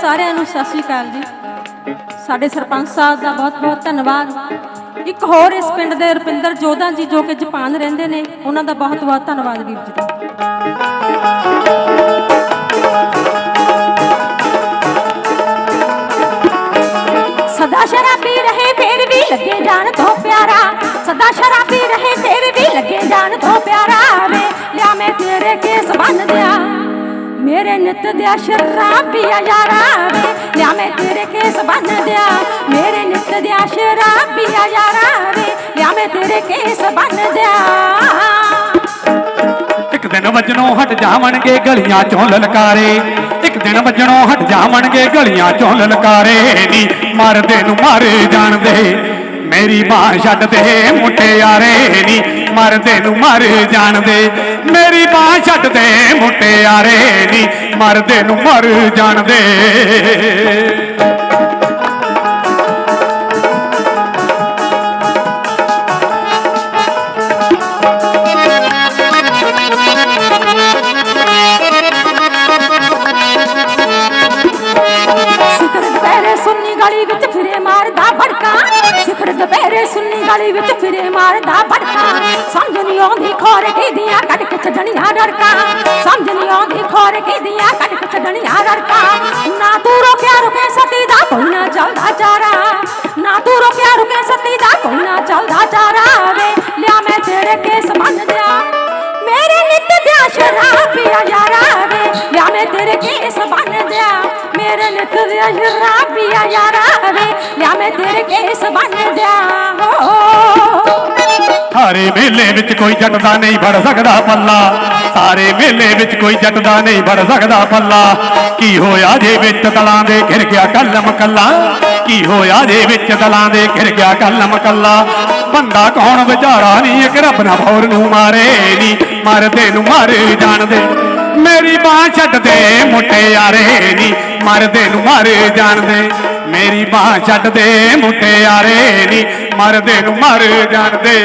ਸਾਰਿਆਂ ਨੂੰ ਸਤਿ ਸ਼੍ਰੀ ਅਕਾਲ ਜੀ। ਸਾਡੇ ਸਰਪੰਚ ਸਾਹਿਬ ਦਾ ਬਹੁਤ-ਬਹੁਤ ਧੰਨਵਾਦ। ਇੱਕ ਹੋਰ ਇਸ ਪਿੰਡ ਦੇ ਰੁਪਿੰਦਰ ਜੋਧਾ ਜੀ ਜੋ ਕਿ ਜਾਪਾਨ ਰਹਿੰਦੇ ਨੇ, ਉਹਨਾਂ ਦਾ ਬਹੁਤ-ਬਹੁਤ ਧੰਨਵਾਦ ਵੀਰ ਜੀ ਸਦਾ ਸ਼ਰਾਬੀ ਰਹੇ ਫੇਰ ਵੀ ਲੱਗੇ ਜਾਣ ਤੋਂ ਪਿਆਰਾ, ਸਦਾ ਸ਼ਰਾਬੀ ਰਹੇ ਫੇਰ ਵੀ ਲੱਗੇ ਜਾਣ ਤੋਂ ਪਿਆਰਾ ਵੇ। ਲਿਆ ਮੈਂ ਤੇਰੇ ਕੇਸ ਬੰਨ ਨਿੱਤ ਦਿਆ ਸ਼ਰਾਬੀਆ ਯਾਰਾ ਵੇ। ਲਿਆ ਮੈਂ ਤੇਰੇ ਕੇਸ ਬੰਨ ਦਿਆਂ ਮੇਰੇ ਨਿੱਤ ਦਿਆ ਸ਼ਰਾਬੀਆ ਯਾਰਾ ਵੇ। ਲਿਆ ਮੈਂ ਤੇਰੇ ਕੇਸ ਬੰਨ ਦਿਆਂ ਇੱਕ ਦਿਨ ਵੱਜਣੋਂ ਹਟ ਜਾਵਣਗੇ ਗਲੀਆਂ ਚੋਂ ਲਲਕਾਰੇ। ਇੱਕ ਦਿਨ ਵੱਜਣੋਂ ਹਟ ਜਾਵਣਗੇ ਗਲੀਆਂ ਚੋਂ ਲਲਕਾਰੇ। ਨੀ ਮਰਦੇ ਨੂੰ ਮਾਰੇ ਜਾਣਦੇ। ਮੇਰੀ ਬਾਹ ਛੱਡ ਦੇ ਮੁਟਿਆਰੇ ਨੀ ਮਰਦੇ ਨੂੰ ਮਰ ਜਾਣਦੇ। ਮੇਰੀ ਬਾਹ ਛੱਡ ਦੇ ਮੁਟਿਆਰੇ ਨੀ ਮਰਦੇ ਨੂੰ ਮਰ ਜਾਣਦੇ। ਕੋਈ ਨਾ ਚਾਰਾ ਵੇ, ਲਿਆ ਮੈਂ ਤੇਰੇ ਕੇਸ ਮੰਨ ਦਿਆਂ ਮੇਰੇ ਨਿੱਤ ਦਿਆ ਸ਼ਰਾਬੀਆ ਯਾਰਾ ਵੇ, ਲਿਆ ਮੈਂ ਤੇਰੇ ਕੇਸ ਬੰਨ ਦਿਆਂ ਮੇਰੇ ਨਿੱਤ ਦਿਆ ਸ਼ਰਾਬੀਆ ਯਾਰਾ ਵੇ, ਲਿਆ ਮੈਂ ਤੇਰੇ ਕੇਸ ਬੰਨ ਦਿਆਂ ਹੋ। ਸਾਰੇ ਮੇਲੇ ਵਿੱਚ ਕੋਈ ਜੱਟ ਦਾ ਨਹੀਂ ਫੜ ਸਕਦਾ ਪੱਲਾ। ਸਾਰੇ ਮੇਲੇ ਵਿੱਚ ਕੋਈ ਜੱਟ ਦਾ ਨਹੀਂ ਫੜ ਸਕਦਾ ਪੱਲਾ। ਕੀ ਹੋਇਆ ਜੇ ਵਿੱਚ ਦਲਾਂ ਦੇ ਘਿਰ ਗਿਆ ਕਲਮ ਕੱਲਾ? ਕੀ ਹੋਇਆ ਜੇ ਵਿੱਚ ਦਲਾਂ ਦੇ ਘਿਰ ਗਿਆ ਕਲਮ ਕੱਲਾ? ਬੰਦਾ ਕੌਣ ਵਿਚਾਰਾ ਨਹੀਂ ਇੱਕ ਰੱਬ ਨਾ ਫੌਰ ਨੂੰ ਮਾਰੇ ਨਹੀਂ ਮਰਦੇ ਨੂੰ ਮਾਰੇ ਜਾਣਦੇ। ਮੇਰੀ ਬਾਹ ਛੱਡ ਦੇ ਮੁਟਿਆਰੇ ਨਹੀਂ ਮਰਦੇ ਨੂੰ ਮਾਰੇ ਜਾਣਦੇ। ਮੇਰੀ ਬਾਹ ਛੱਡ ਦੇ ਮੁਟਿਆਰੇ ਨਹੀਂ ਮਰਦੇ ਨੂੰ ਮਰ ਜਾਣਦੇ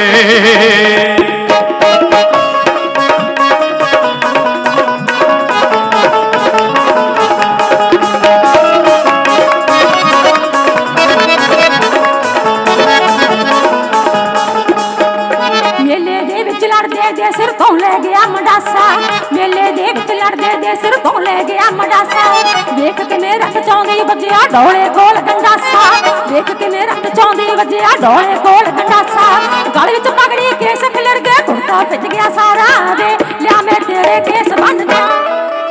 ਮੇਲੇ ਦੇ ਵਿੱਚ ਲੜਦੇ ਦੇ ਸਿਰ ਤੋਂ ਲੈ ਗਿਆ ਮੰਡਾਸਾ। ਮੇਲੇ ਦੇ ਵਿੱਚ ਲੜਦੇ ਸਿਰ ਤੋਂ ਲੈ ਗਿਆ ਮੰਡਾਸਾ। ਵੇਖ ਕੇ। ਵੇਖ ਕੇ ਮੇਰਾ ਚਾਉਂਦੀ ਵੱਜਿਆ ਡੋਲੇ ਕੋਲ ਗੰਡਾਸਾ ਗਲ ਵਿੱਚ ਪਗੜੀ ਕੇਸ ਖਿਲਰ ਗਏ, ਕੁੜਤਾ ਭਿੱਜ ਗਿਆ ਸਾਰਾ ਵੇ ਲਿਆ ਮੈਂ ਤੇਰੇ ਕੇਸ ਬੰਨ ਦਿਆਂ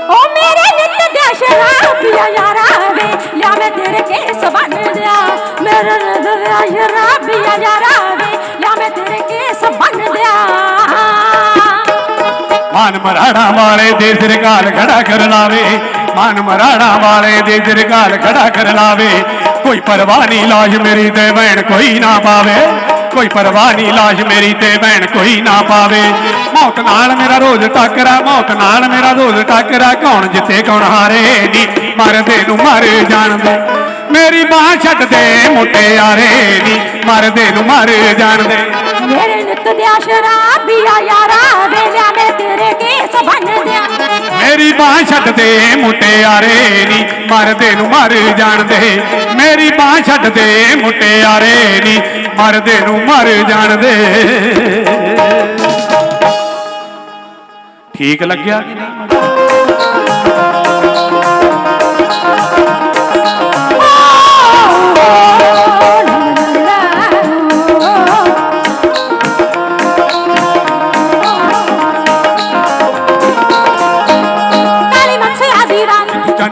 ਓ ਮੇਰੇ ਨਿੱਤ ਦੇ ਸ਼ਰਾਬੀਆ ਯਾਰਾ ਵੇ ਲਿਆ ਮੈਂ ਤੇਰੇ ਕੇਸ ਬੰਨ ਦਿਆਂ ਮੇਰੇ ਨਿੱਤ ਦੇ ਸ਼ਰਾਬੀਆ ਯਾਰਾ ਵੇ ਲਿਆ ਮੈਂ ਤੇਰੇ ਕੇਸ ਬੰਨ ਦਿਆਂ ਮਾਨ ਮਰਾੜਾ ਵਾਲੇ ਦੇ ਸਰਕਾਰ ਖੜਾ ਕਰ ਲਾਵੇ ਮਾਨ ਮਰਾੜਾ ਵਾਲੇ ਦੇ ਸਰਕਾਰ ਖੜਾ ਕਰ ਲਾਵੇ ਕੋਈ ਪਰਵਾਹ ਨਹੀਂ, ਲਾਸ਼ ਮੇਰੀ ਤੇ ਭੈਣ ਕੋਈ ਨਾ ਪਾਵੇ। ਕੋਈ ਪਰਵਾਹ ਨਹੀਂ, ਲਾਸ਼ ਮੇਰੀ ਤੇ ਭੈਣ ਕੋਈ ਨਾ ਪਾਵੇ। ਮੌਤ ਨਾਲ ਮੇਰਾ ਰੋਜ਼ ਟੱਕਰਾ, ਮੌਤ ਨਾਲ ਮੇਰਾ ਰੋਜ਼ ਟੱਕਰਾ। ਕੌਣ ਜਿੱਤੇ, ਕੌਣ ਹਾਰੇ ਨੀ ਮਰਦੇ ਨੂੰ ਮਰ ਜਾਣਦੇ। ਮੇਰੀ ਬਾਹ ਛੱਡ ਦੇ ਮੁਟਿਆਰੇ ਨੀ ਮਰਦੇ ਨੂੰ ਮਰ ਜਾਣਦੇ। ਮੇਰੇ ਨਿੱਤ ਦਿਆ ਸ਼ਰਾਬੀਆ ਯਾਰਾ ਵੇ ਲਿਆ ਤੇਰੇ ਕੇਸ ਬੰਨ ਮੇਰੀ ਬਾਹ ਛੱਡ ਦੇ ਮੁਟਿਆਰੇ ਨੀ, ਮਰਦੇ ਨੂੰ ਮਰ ਜਾਣਦੇ। ਮੇਰੀ ਬਾਹ ਛੱਡ ਦੇ ਮੁਟਿਆਰੇ ਨੀ, ਮਰਦੇ ਨੂੰ ਮਰ ਜਾਣਦੇ। ਠੀਕ ਲੱਗਿਆ ਕਿ ਨਹੀਂ?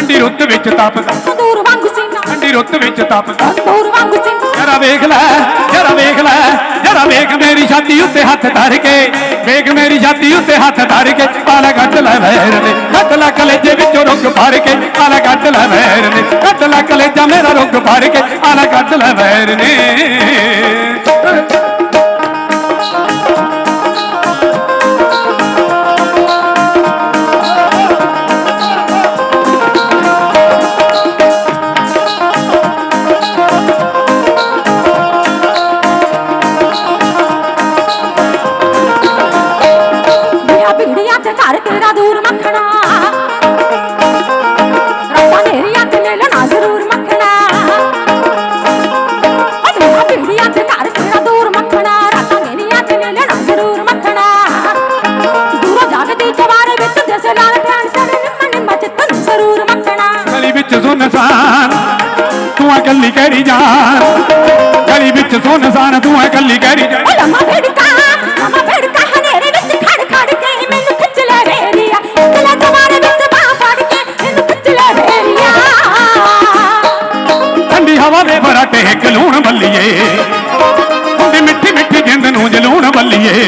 ਠੰਡੀ ਰੁੱਤ ਵਿੱਚ ਤਪਦਾ। ਤੰਦੂਰ ਵਾਂਗ ਸੀਨਾ। ਠੰਡੀ ਰੁੱਤ ਵਿੱਚ ਤਪਦਾ। ਤੰਦੂਰ ਵਾਂਗ ਸੀਨਾ। ਜਰਾ ਵੇਖ ਲੈ ਜਰਾ ਵੇਖ ਲੈ ਜਰਾ ਵੇਖ ਮੇਰੀ ਛਾਤੀ ਉੱਤੇ ਹੱਥ ਧਰ ਕੇ। ਵੇਖ ਮੇਰੀ ਛਾਤੀ ਉੱਤੇ ਹੱਥ ਧਰ ਕੇ। ਆਲਾ ਕੱਢ ਲੈ ਵੈਰ ਨੇ ਕੱਢ ਲੈ ਕਲੇਜੇ ਵਿੱਚੋਂ ਰੁੱਗ ਭਰ ਕੇ। ਆਲਾ ਕੱਢ ਲੈ ਵੈਰ ਨੇ ਕੱਢ ਲੈ ਕਲੇਜਾ ਮੇਰਾ ਰੁੱਗ ਭਰ ਕੇ। ਆਲਾ ਕੱਢ ਲੈ ਵੈਰ ਨੇ। ਤੂੰ ਇਕੱਲੀ ਕਹਿਰੀ ਜਾਨ। ਗਲੀ ਵਿੱਚ ਸੁਨਸਾਨ ਤੂੰ ਇਕੱਲੀ ਕਹਿਰੀ ਜਾਨ। ਓ ਲੰਮਾ ਭੇੜਕਾ ਲੰਮਾ ਭੇੜਕਾ ਹਨੇਰੇ ਵਿੱਚ ਖੜ ਖੜ ਕੇ ਮੈਨੂੰ ਖਿੱਚ ਲੈ ਵੇਰੀਆ ਇਕਲਾ ਜਵਾਰੇ ਵਿੱਚ ਬਾਹ ਫੜ ਕੇ ਮੈਨੂੰ ਖਿੱਚ ਲੈ ਵੇਰੀਆ ਠੰਡੀ ਹਵਾ ਦੇ ਬਰਾਟੇ ਕਲੂਣ ਬੱਲੀਏ। ਹੁੰਦੀ ਮਿੱਠੀ ਮਿੱਠੀ ਜਿੰਦ ਨੂੰ ਜਲੂਣ ਬੱਲੀਏ।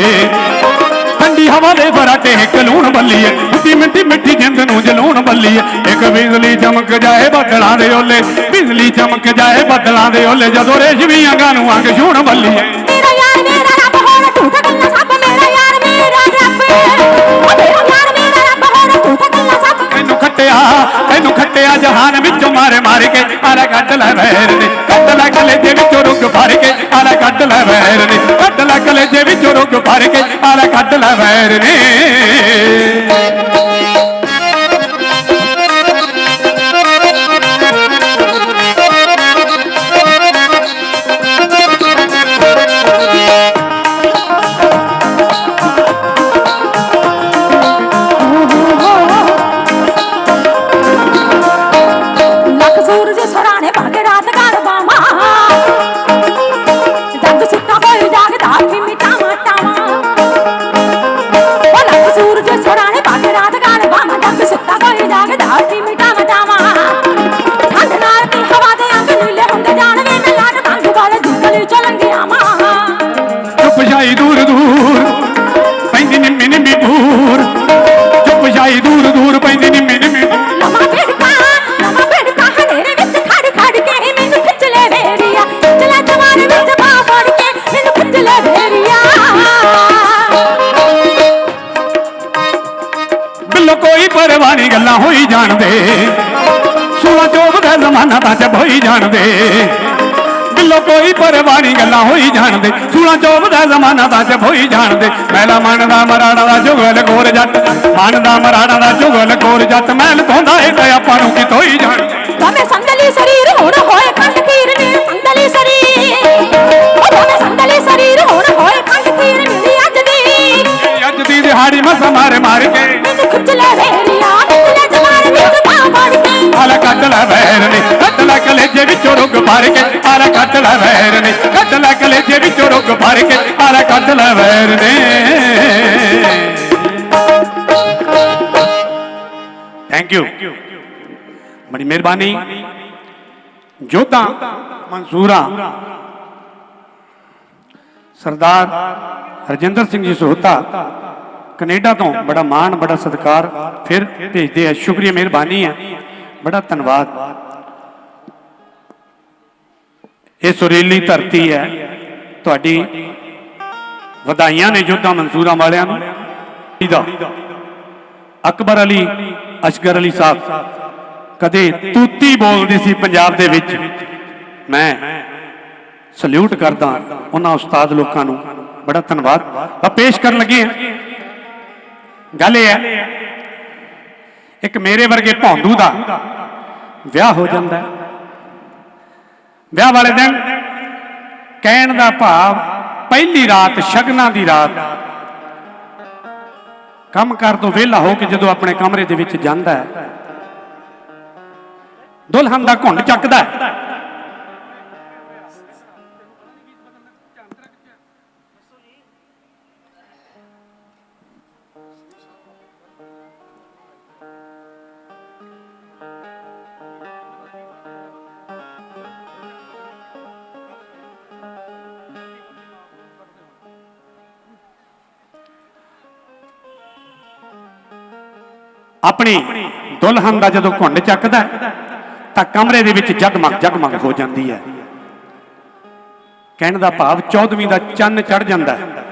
ਹਵਾ ਦੇ ਬਰਾਟੇ ਕਲੂਣ ਬੱਲੀਏ ਹੁੰਦੀ ਮਿੱਠੀ ਮਿੱਠੀ ਜਿੰਦ ਨੂੰ ਜਲੂਣ ਬੱਲੀਏ ਇੱਕ ਬਿਜਲੀ ਚਮਕ ਜਾਏ ਬੱਦਲਾਂ ਦੇ ਓਲੇ। ਬਿਜਲੀ ਚਮਕ ਜਾਏ ਬੱਦਲਾਂ ਦੇ ਓਲੇ। ਜਦੋਂ ਰੇਸ਼ਮੀ ਅੰਗਾਂ ਨੂੰ ਅੰਗ ਛੂਣ ਬੱਲੀਏ ਮੇਰਾ ਯਾਰ ਮੇਰਾ ਰੱਬ ਹੋਣਾ ਝੂਠਾ ਗੱਲਾਂ ਸੱਪ। ਮੇਰਾ ਯਾਰ ਮੇਰਾ ਰੱਬ। ਓ ਮੇਰਾ ਯਾਰ ਮੇਰਾ ਰੱਬ ਹੋਣਾ ਝੂਠਾ ਗੱਲਾਂ ਸੱਪ। ਤੈਨੂੰ ਖੱਟਿਆ ਤੈਨੂੰ ਖੱਟਿਆ ਜਹਾਨ ਵਿੱਚੋਂ ਮਾਰੇ ਮਾਰ ਕੇ। ਆਲਾ ਕੱਢ ਲੈ ਵੈਰ ਨੇ। ਕੱਢ ਲੈ ਕਲੇਜੇ ਵਿੱਚੋਂ ਰੁੱਗ ਭਰ ਕੇ। ਆਲਾ ਕੱਢ ਲੈ ਵੈਰ ਨੇ। ਲੈ ਕਲੇਜੇ ਵਿੱਚੋਂ ਰੁੱਗ ਭਰ ਕੇ ਆਲਾ ਕੱਢ ਲੈ ਵੈਰ ਨੇ। ਗੱਲਾਂ ਹੋਈ ਜਾਣਦੇ। ਸੂਲਾ ਚੋਬ ਦਾ ਜ਼ਮਾਨਾ ਤਾਂ ਜਬ ਹੋਈ ਜਾਣਦੇ। ਬਿੱਲੋ ਕੋਈ ਪਰਵਾਹ ਨਹੀਂ ਗੱਲਾਂ ਹੋਈ ਜਾਣਦੇ। ਸੂਲਾ ਚੋਬ ਦਾ ਜ਼ਮਾਨਾ ਤਾਂ ਜਬ ਹੋਈ ਜਾਣਦੇ। ਮੈਲਾ ਮਨ ਦਾ ਮਰਾੜਾ ਦਾ ਜੁਗਲ ਕੋਰ ਜੱਟ। ਮਨ ਦਾ ਮਰਾੜਾ ਦਾ ਜੁਗਲ ਕੋਰ ਜੱਟ। ਮੈਲ ਧੋਂਦਾ ਏ ਤੇ ਆਪਾਂ ਨੂੰ ਕੀ ਤੋਈ ਜਾਣਦੇ। ਤਮੇ ਸੰਦਲੀ ਸਰੀਰ ਹੁਣ ਹੋਏ ਖੰਡ ਖੀਰ ਨੇ ਸੰਦਲੀ ਸਰੀਰ। ਉਹ ਤਮੇ ਸੰਦਲੀ ਸਰੀਰ ਹੁਣ ਹੋਏ ਖੰਡ ਖੀਰ ਮਿਲੀ ਅੱਜ ਦੀ। ਅੱਜ ਦੀ ਦਿਹਾੜੀ ਮਸਾ ਮਾਰ ਮਾਰ ਕੇ। ਮੈਨੂੰ ਖਿੱਚ ਲੈ ਵੇਰੀਆ ਵੈਰ ਨੇ ਕੱਢ ਲੈ ਕਲੇਜੇ ਵਿੱਚੋਂ ਰੁੱਗ ਭਰ ਕੇ ਆਲਾ ਕੱਢ ਲੈ ਵੈਰ ਨੇ। ਕੱਢ ਲੈ ਕਲੇਜੇ ਵਿੱਚੋਂ ਰੁੱਗ ਭਰ ਕੇ ਆਲਾ ਕੱਢ ਲੈ ਵੈਰ ਨੇ। ਥੈਂਕ ਯੂ ਬੜੀ ਮਿਹਰਬਾਨੀ। ਜੋਧਾ ਮਨਸੂਰਾ। ਸਰਦਾਰ ਹਰਜਿੰਦਰ ਸਿੰਘ ਜੀ ਸੋਹਤਾ ਕੈਨੇਡਾ ਤੋਂ ਬੜਾ ਮਾਣ, ਬੜਾ ਸਤਿਕਾਰ ਫਿਰ ਭੇਜਦੇ ਆ। ਸ਼ੁਕਰੀਆ, ਮਿਹਰਬਾਨੀ ਹੈ ਬੜਾ ਧੰਨਵਾਦ। ਇਹ ਸੁਰੀਲੀ ਧਰਤੀ ਹੈ। ਤੁਹਾਡੀ ਵਧਾਈਆਂ ਨੇ ਜੋਧਾ ਮਨਸੂਰਾਂ ਵਾਲਿਆਂ ਨੂੰ। ਇਹਦਾ ਅਕਬਰ ਅਲੀ ਅਸ਼ਗਰ ਅਲੀ ਸਾਹਿਬ, ਕਦੇ ਤੂਤੀ ਬੋਲਦੇ ਸੀ ਪੰਜਾਬ ਦੇ ਵਿੱਚ। ਮੈਂ ਸਲੂਟ ਕਰਦਾ ਉਹਨਾਂ ਉਸਤਾਦ ਲੋਕਾਂ ਨੂੰ। ਬੜਾ ਧੰਨਵਾਦ। ਆ ਪੇਸ਼ ਕਰਨ ਲੱਗੇ ਹਾਂ। ਗੱਲ ਇਹ ਹੈ, ਇੱਕ ਮੇਰੇ ਵਰਗੇ ਭੌਂਦੂ ਦਾ ਵਿਆਹ ਹੋ ਜਾਂਦਾ ਹੈ। ਵਿਆਹ ਵਾਲੇ ਦਿਨ ਕਹਿਣ ਦਾ ਭਾਵ ਪਹਿਲੀ ਰਾਤ, ਸ਼ਗਨਾਂ ਦੀ ਰਾਤ। ਕੰਮ ਕਰ ਤੋਂ ਵਿਹਲਾ ਹੋ ਕੇ ਜਦੋਂ ਆਪਣੇ ਕਮਰੇ ਦੇ ਵਿੱਚ ਜਾਂਦਾ ਹੈ, ਦੁਲਹਨ ਦਾ ਘੁੰਡ ਚੱਕਦਾ ਹੈ। ਆਪਣੀ ਦੁਲਹਨ ਦਾ ਜਦੋਂ ਘੁੰਡ ਚੱਕਦਾ ਤਾਂ ਕਮਰੇ ਦੇ ਵਿੱਚ ਜਗਮਗ ਜਗਮਗ ਹੋ ਜਾਂਦੀ ਹੈ। ਕਹਿਣ ਦਾ ਭਾਵ 14ਵੀਂ ਦਾ ਚੰਨ ਚੜ ਜਾਂਦਾ ਹੈ।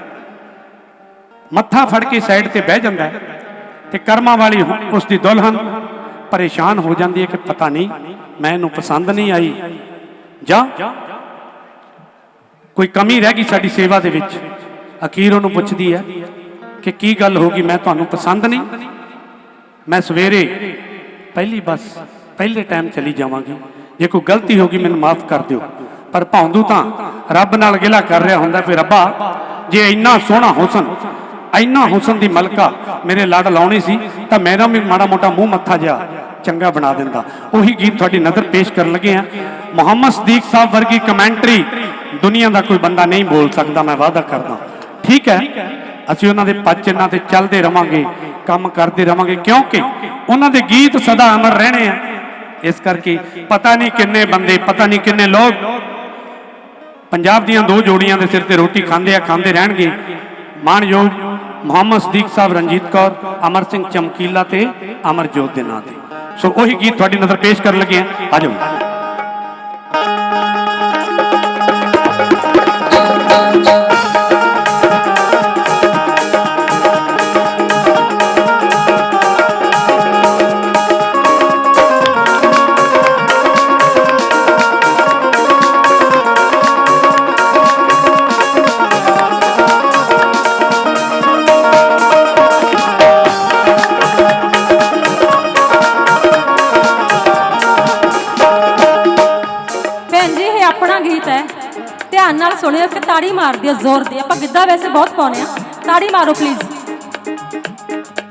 ਮੱਥਾ ਫੜ ਕੇ ਸਾਈਡ ਤੇ ਬਹਿ ਜਾਂਦਾ ਹੈ ਤੇ ਕਰਮਾਂ ਵਾਲੀ ਹੁ- ਉਸ ਦੀ ਦੁਲਹਨ ਪਰੇਸ਼ਾਨ ਹੋ ਜਾਂਦੀ ਹੈ ਕਿ ਪਤਾ ਨਹੀਂ, ਮੈਂ ਇਹਨੂੰ ਪਸੰਦ ਨਹੀਂ ਆਈ। ਜਾਂ, ਕੋਈ ਕਮੀ ਰਹਿ ਗਈ ਸਾਡੀ ਸੇਵਾ ਦੇ ਵਿੱਚ। ਅਖੀਰ ਉਹਨੂੰ ਪੁੱਛਦੀ ਹੈ ਕਿ ਕੀ ਗੱਲ ਹੋ ਗਈ, ਮੈਂ ਤੁਹਾਨੂੰ ਪਸੰਦ ਨਹੀਂ। ਮੈਂ ਸਵੇਰੇ ਪਹਿਲੀ ਬੱਸ, ਪਹਿਲੇ ਟਾਈਮ ਚਲੀ ਜਾਵਾਂਗੀ। ਜੇ ਕੋਈ ਗਲਤੀ ਹੋ ਗਈ, ਮੈਨੂੰ ਮਾਫ ਕਰ ਦਿਓ। ਪਰ ਭੌਂਦੂ ਤਾਂ ਰੱਬ ਨਾਲ ਗਿਲਾ ਕਰ ਰਿਹਾ ਹੁੰਦਾ ਵੀ ਰੱਬਾ, ਜੇ ਇੰਨਾ ਸੋਹਣਾ ਹੁਸਨ, ਇੰਨਾ ਹੁਸਨ ਦੀ ਮਲਕਾ ਮੇਰੇ ਲੜ ਲਾਉਣੀ ਸੀ, ਤਾਂ ਮੇਰਾ ਵੀ ਮਾੜਾ ਮੋਟਾ ਮੂੰਹ ਮੱਥਾ ਜਿਹਾ ਚੰਗਾ ਬਣਾ ਦਿੰਦਾ। ਉਹੀ ਗੀਤ ਤੁਹਾਡੀ ਨਜ਼ਰ ਪੇਸ਼ ਕਰਨ ਲੱਗੇ ਆ ਮੁਹੰਮਦ ਸਦੀਕ ਸਾਹਿਬ ਵਰਗੀ ਕਮੈਂਟਰੀ ਦੁਨੀਆ ਦਾ ਕੋਈ ਬੰਦਾ ਨਹੀਂ ਬੋਲ ਸਕਦਾ, ਮੈਂ ਵਾਅਦਾ ਕਰਦਾ। ਠੀਕ ਹੈ, ਅਸੀਂ ਉਹਨਾਂ ਦੇ ਪੱਚ ਇਹਨਾਂ ਤੇ ਚੱਲਦੇ ਰਵਾਂਗੇ। ਕੰਮ ਕਰਦੇ ਰਵਾਂਗੇ ਕਿਉਂਕਿ ਉਹਨਾਂ ਦੇ ਗੀਤ ਸਦਾ ਅਮਰ ਰਹਿਣੇ ਆ। ਇਸ ਕਰਕੇ ਪਤਾ ਨਹੀਂ ਕਿੰਨੇ ਬੰਦੇ, ਪਤਾ ਨਹੀਂ ਕਿੰਨੇ ਲੋਕ ਪੰਜਾਬ ਦੀਆਂ ਦੋ ਜੋੜੀਆਂ ਦੇ ਸਿਰ ਤੇ ਰੋਟੀ ਖਾਂਦੇ ਆ, ਖਾਂਦੇ ਰਹਿਣਗੇ। ਮਾਣਯੋਗ ਮੁਹੰਮਦ ਸਦੀਕ ਸਾਹਿਬ ਰਣਜੀਤ ਕੌਰ, ਅਮਰ ਸਿੰਘ ਚਮਕੀਲਾ ਤੇ ਅਮਰਜੋਤ ਦੇ ਨਾਂ ਤੇ। ਸੋ ਉਹੀ ਗੀਤ ਤੁਹਾਡੀ ਨਜ਼ਰ ਪੇਸ਼ ਕਰਨ ਲੱਗੇ ਆ। ਆ ਧਿਆਨ ਕਿ ਤਾੜੀ ਮਾਰ ਦਿਓ ਜ਼ੋਰ ਦੀ। ਆਪਾਂ ਗਿੱਧਾ ਵੈਸੇ ਬਹੁਤ ਪਾਉਨੇ ਆ। ਤਾੜੀ ਮਾਰੋ ਪਲੀਜ਼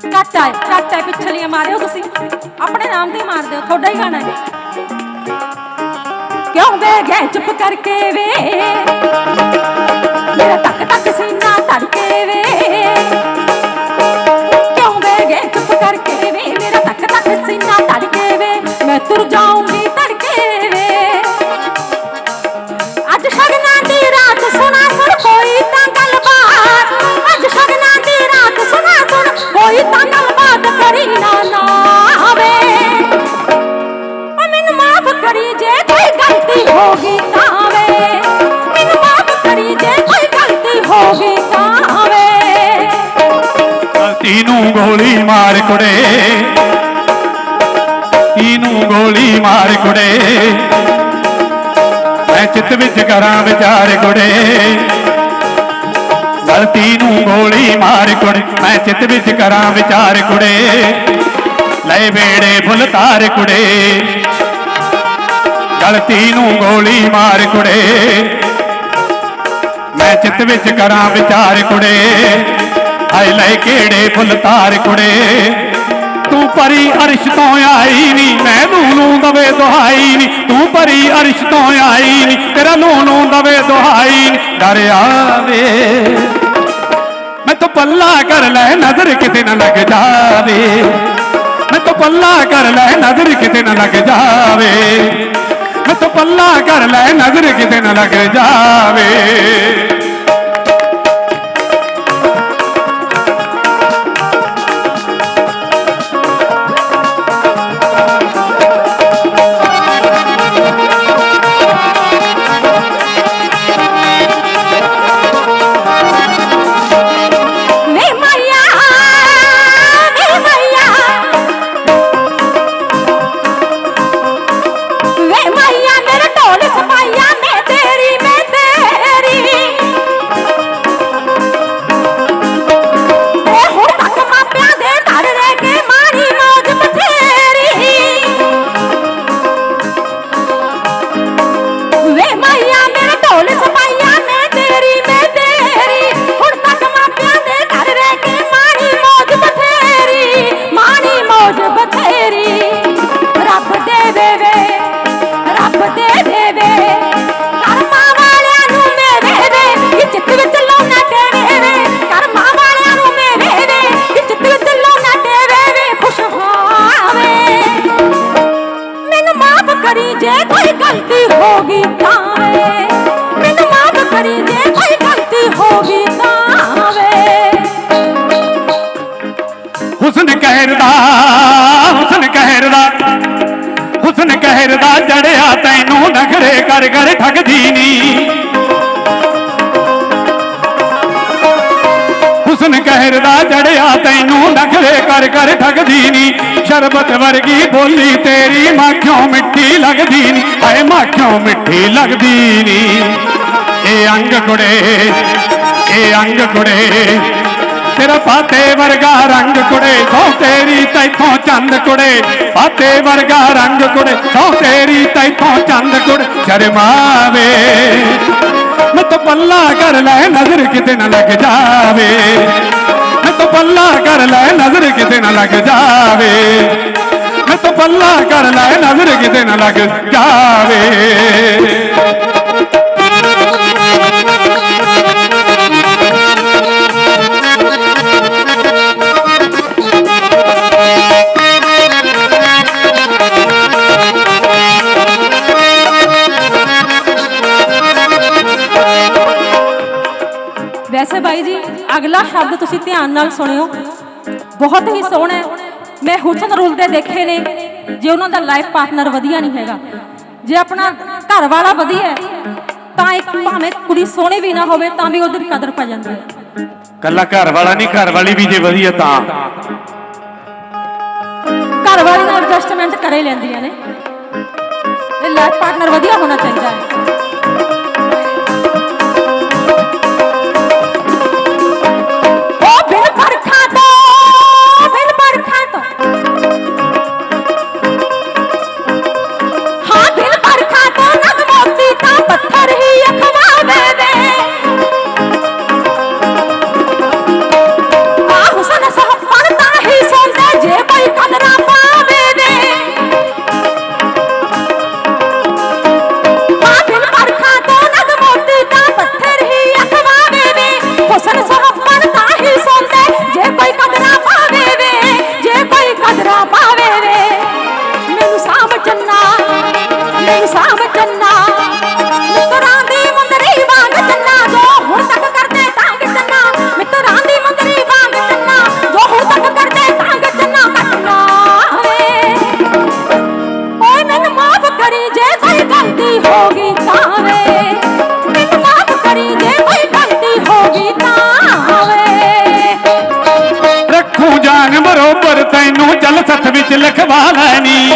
ਕੱਟ ਆਏ ਕੱਟ ਆਏ ਪਿਛਲੀਆਂ ਮਾਰਿਓ ਤੁਸੀਂ। ਆਪਣੇ ਨਾਮ ਤੇ ਮਾਰ ਦਿਓ, ਤੁਹਾਡਾ ਹੀ ਗਾਣਾ ਹੈ। ਕਿਉਂ ਬਹਿ ਗਏ ਚੁੱਪ ਕਰਕੇ ਵੇ? ਮੇਰਾ ਤੱਕ ਤੱਕ ਸੀਨਾ ਧੜਕੇ ਵੇ। ਕਿਉਂ ਬਹਿ ਗਏ ਚੁੱਪ ਕਰਕੇ ਵੇ? ਮੇਰਾ ਤੱਕ ਤੱਕ ਸੀਨਾ ਧੜਕੇ ਵੇ। ਮੈਂ ਤੁਰ ਜਾਊਂਗੀ ਗਲਤੀ ਤਾਂ ਵੇ ਮੈਨੂੰ ਮਾਫ ਕਰੀ ਜੇ ਕੋਈ ਗਲਤੀ ਹੋ ਤਾਂ ਵੇ ਗਲਤੀ ਨੂੰ ਗੋਲੀ ਮਾਰ ਕੁੜੇ। ਇਹਨੂੰ ਗੋਲੀ ਮਾਰ ਕੁੜੇ। ਮੈਂ ਚਿੱਤ ਵਿੱਚ ਕਰਾਂ ਵਿਚਾਰ ਕੁੜੇ। ਗਲਤੀ ਨੂੰ ਗੋਲੀ ਮਾਰ ਕੁੜੇ, ਮੈਂ ਚਿੱਤ ਵਿੱਚ ਕਰਾਂ ਵਿਚਾਰ ਕੁੜੇ। ਲੈ ਵੇੜੇ ਫੁੱਲ ਤਾਰ ਕੁੜੇ। ਗਲਤੀ ਨੂੰ ਗੋਲੀ ਮਾਰ ਕੁੜੇ। ਮੈਂ ਚਿੱਤ ਵਿੱਚ ਕਰਾਂ ਵਿਚਾਰ ਕੁੜੇ। ਹਾਏ ਲੈ ਕਿਹੜੇ ਫੁੱਲ ਤਾਰ ਕੁੜੇ। ਤੂੰ ਪਰੀ ਅਰਸ਼ ਤੋਂ ਆਈ ਨੀ, ਮੈਂ ਨੂੰ ਦਵੇ ਦੁਹਾਈ ਨੀ। ਤੂੰ ਪਰੀ ਅਰਸ਼ ਤੋਂ ਆਈ ਨੀ, ਤੇਰਾ ਨੂੰ ਨੂੰ ਦਵੇ ਦੁਹਾਈ ਨੀ। ਡਰ ਆਵੇ। ਮੈਂ ਤਾਂ ਪੱਲਾ ਕਰ ਲੈ ਨਜ਼ਰ ਕਿਤੇ ਨਾ ਲੱਗ ਜਾਵੇ। ਮੈਂ ਤਾਂ ਪੱਲਾ ਕਰ ਲੈ ਨਜ਼ਰ ਕਿਤੇ ਨਾ ਲੱਗ ਜਾਵੇ। ਤਾਂ ਪੱਲਾ ਕਰ ਲੈ ਨਜ਼ਰ ਕਿਤੇ ਨਾ ਲੱਗ ਜਾਵੇ। ਠਗਦੀ ਨੀ। ਹੁਸਨ ਕਹਿਰ ਦਾ ਚੜਿਆ ਤੈਨੂੰ ਨਖਰੇ ਕਰ ਕਰ ਠਗਦੀ ਨੀ। ਸ਼ਰਬਤ ਵਰਗੀ ਬੋਲੀ ਤੇਰੀ ਮਾਖਿਓ ਮਿੱਠੀ ਲੱਗਦੀ ਨੀ। ਐ ਮਾਖਿਓ ਮਿੱਠੀ ਲੱਗਦੀ ਨੀ। ਇਹ ਅੰਗ ਕੁੜੇ, ਇਹ ਅੰਗ ਕੁੜੇ। ਤੇਰਾ ਪਾਤੇ ਵਰਗਾ ਰੰਗ ਕੁੜੇ, ਸੋ ਤੇਰੀ ਤੈਥੋਂ ਚੰਦ ਕੁੜੇ। ਪਾਤੇ ਵਰਗਾ ਰੰਗ ਕੁੜੇ, ਸੋ ਤੇਰੀ ਤੈਥੋਂ ਚੰਦ ਕੁੜੇ। ਸ਼ਰਮਾਵੇ, ਮੈਂ ਤਾਂ ਪੱਲਾ ਕਰ ਲੈ, ਨਜ਼ਰ ਕਿਤੇ ਨਾ ਲੱਗ ਜਾਵੇ। ਮੈਂ ਤਾਂ ਪੱਲਾ ਕਰ ਲੈ, ਨਜ਼ਰ ਕਿਤੇ ਨਾ ਲੱਗ ਜਾਵੇ। ਮੈਂ ਤਾਂ ਪੱਲਾ ਕਰ ਲੈ, ਨਜ਼ਰ ਕਿਤੇ ਨਾ ਲੱਗ ਜਾਵੇ। ਅਗਲਾ ਸ਼ਬਦ ਤੁਸੀਂ ਧਿਆਨ ਨਾਲ ਸੁਣਿਓ। ਬਹੁਤ ਹੀ ਸੋਹਣਾ ਹੈ। ਮੈਂ ਹੁਸਨ ਰੁਲਦੇ ਦੇਖੇ ਨੇ ਜੇ ਉਹਨਾਂ ਦਾ ਲਾਈਫ ਪਾਰਟਨਰ ਵਧੀਆ ਨਹੀਂ ਹੈਗਾ। ਜੇ ਆਪਣਾ ਘਰ ਵਾਲਾ ਵਧੀਆ ਹੈ ਤਾਂ ਇੱਕ ਭਾਵੇਂ ਕੁੜੀ ਸੋਹਣੀ ਵੀ ਨਾ ਹੋਵੇ ਤਾਂ ਵੀ ਉਹਦੀ ਕਦਰ ਪੈ ਜਾਂਦੀ ਹੈ। ਕੱਲਾ ਘਰ ਵਾਲਾ ਨਹੀਂ ਘਰ ਵਾਲੀ ਵੀ ਜੇ ਵਧੀਆ ਤਾਂ। ਘਰ ਵਾਲੀ ਨਾਲ ਐਡਜਸਟਮੈਂਟ ਕਰੇ ਲੈਂਦੀਆਂ ਨੇ। ਇਹ ਲਾਈਫ ਪਾਰਟਨਰ ਵਧੀਆ ਹੋਣਾ ਚਾਹੀਦਾ ਹੈ। ਸੱਥ ਲੈਣੀ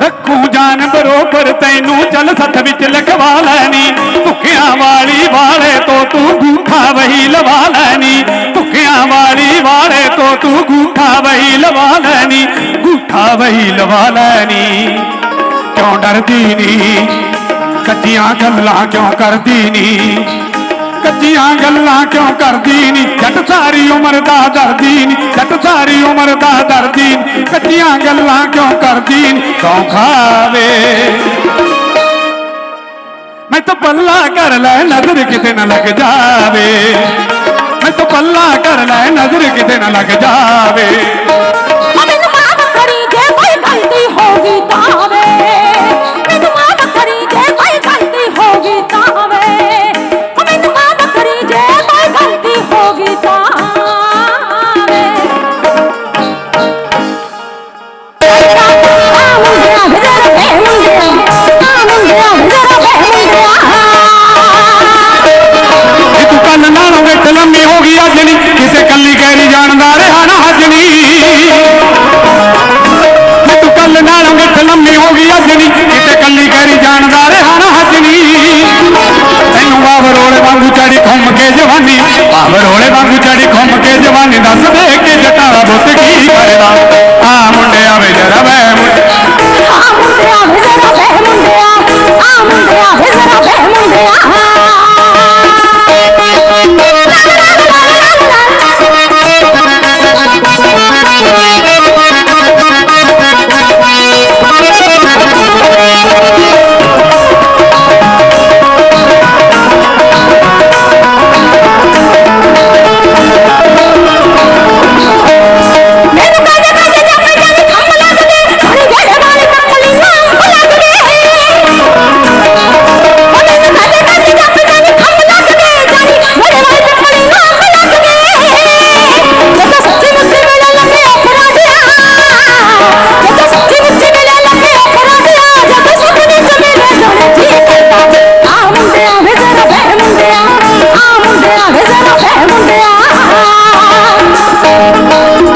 ਰੱਖੂ ਜਾਨ ਬਰੋਬਰ ਤੈਨੂੰ ਜਲ ਸੱਥ ਵਿੱਚ ਲਿਖਵਾ ਲੈਣੀ ਭੁੱਖਿਆਂ ਵਾਲੀ ਵਾਲੇ ਤੋਂ ਤੂੰ ਗੂਠਾ ਵਹੀ ਲਵਾ ਲੈਣੀ ਭੁੱਖਿਆਂ ਵਾਲੀ ਵਾਲੇ ਤੋਂ ਤੂੰ ਗੂਠਾ ਵਹੀ ਲਵਾ ਲੈਣੀ ਗੂਠਾ ਵਹੀ ਲਵਾ ਲੈਣੀ ਕਿਉਂ ਡਰਦੀ ਨੀ ਕੱਚੀਆਂ ਗੱਲਾਂ ਕਿਉਂ ਕਰਦੀ ਨੀ ਕੱਚੀਆਂ ਗੱਲਾਂ ਕਿਉਂ ਕਰਦੀ ਨੀ? ਜੱਟ ਸਾਰੀ ਉਮਰ ਦਾ ਦਰਦੀ ਨੀ। ਜੱਟ ਸਾਰੀ ਉਮਰ ਦਾ ਦਰਦੀ ਕੱਚੀਆਂ ਗੱਲਾਂ ਕਿਉਂ ਕਰਦੀ ਨੀ? ਕੌਂ ਖਾਵੇ। ਮੈਂ ਤਾਂ ਪੱਲਾ ਕਰ ਲੈ, ਨਜ਼ਰ ਕਿਤੇ ਨਾ ਲੱਗ ਜਾਵੇ। ਮੈਂ ਤਾਂ ਪੱਲਾ ਕਰ ਲੈ, ਨਜ਼ਰ ਕਿਤੇ ਨਾ ਲੱਗ ਜਾਵੇ।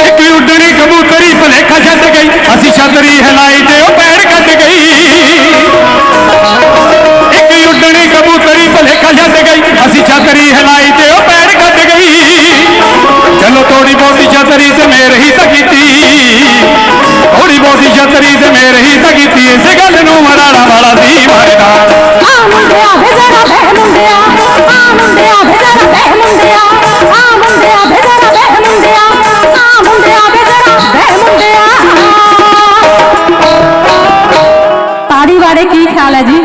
ਇੱਕ ਉੱਡਣੀ ਕਬੂਤਰੀ ਭਲੇਖਾ ਛੱਡ ਗਈ। ਅਸੀਂ ਛਤਰੀ ਹਿਲਾਈ ਤੇ ਉਹ ਪੈਰ ਕੱਢ ਗਈ। ਇੱਕ ਉੱਡਣੀ ਕਬੂਤਰੀ ਭਲੇਖਾ ਛੱਡ ਗਈ। ਅਸੀਂ ਛਤਰੀ ਹਿਲਾਈ ਤੇ ਉਹ ਪੈਰ ਕੱਢ ਗਈ। ਚਲੋ ਥੋੜੀ ਬਹੁਤੀ ਛਤਰੀ ਤੇ ਮੇਰ ਹੀ ਤਾਂ ਕੀਤੀ। ਥੋੜੀ ਬਹੁਤੀ ਛਤਰੀ ਤੇ ਮੇਰ ਹੀ ਤਾਂ ਕੀਤੀ। ਇਸ ਗੱਲ ਨੂੰ ਮਰਾਣਾ ਵਾਲਾ ਦੀ ਮਰਦਾ। ਆ ਮੁੰਡਿਆ ਵੇ ਜ਼ਰਾ ਬਹਿ ਮੁੰਡਿਆ। ਆ ਮੁੰਡਿਆ ਵੇ ਜ਼ਰਾ ਬਹਿ ਵਾਲੇ ਕੀ ਖਿਆਲ ਹੈ ਜੀ?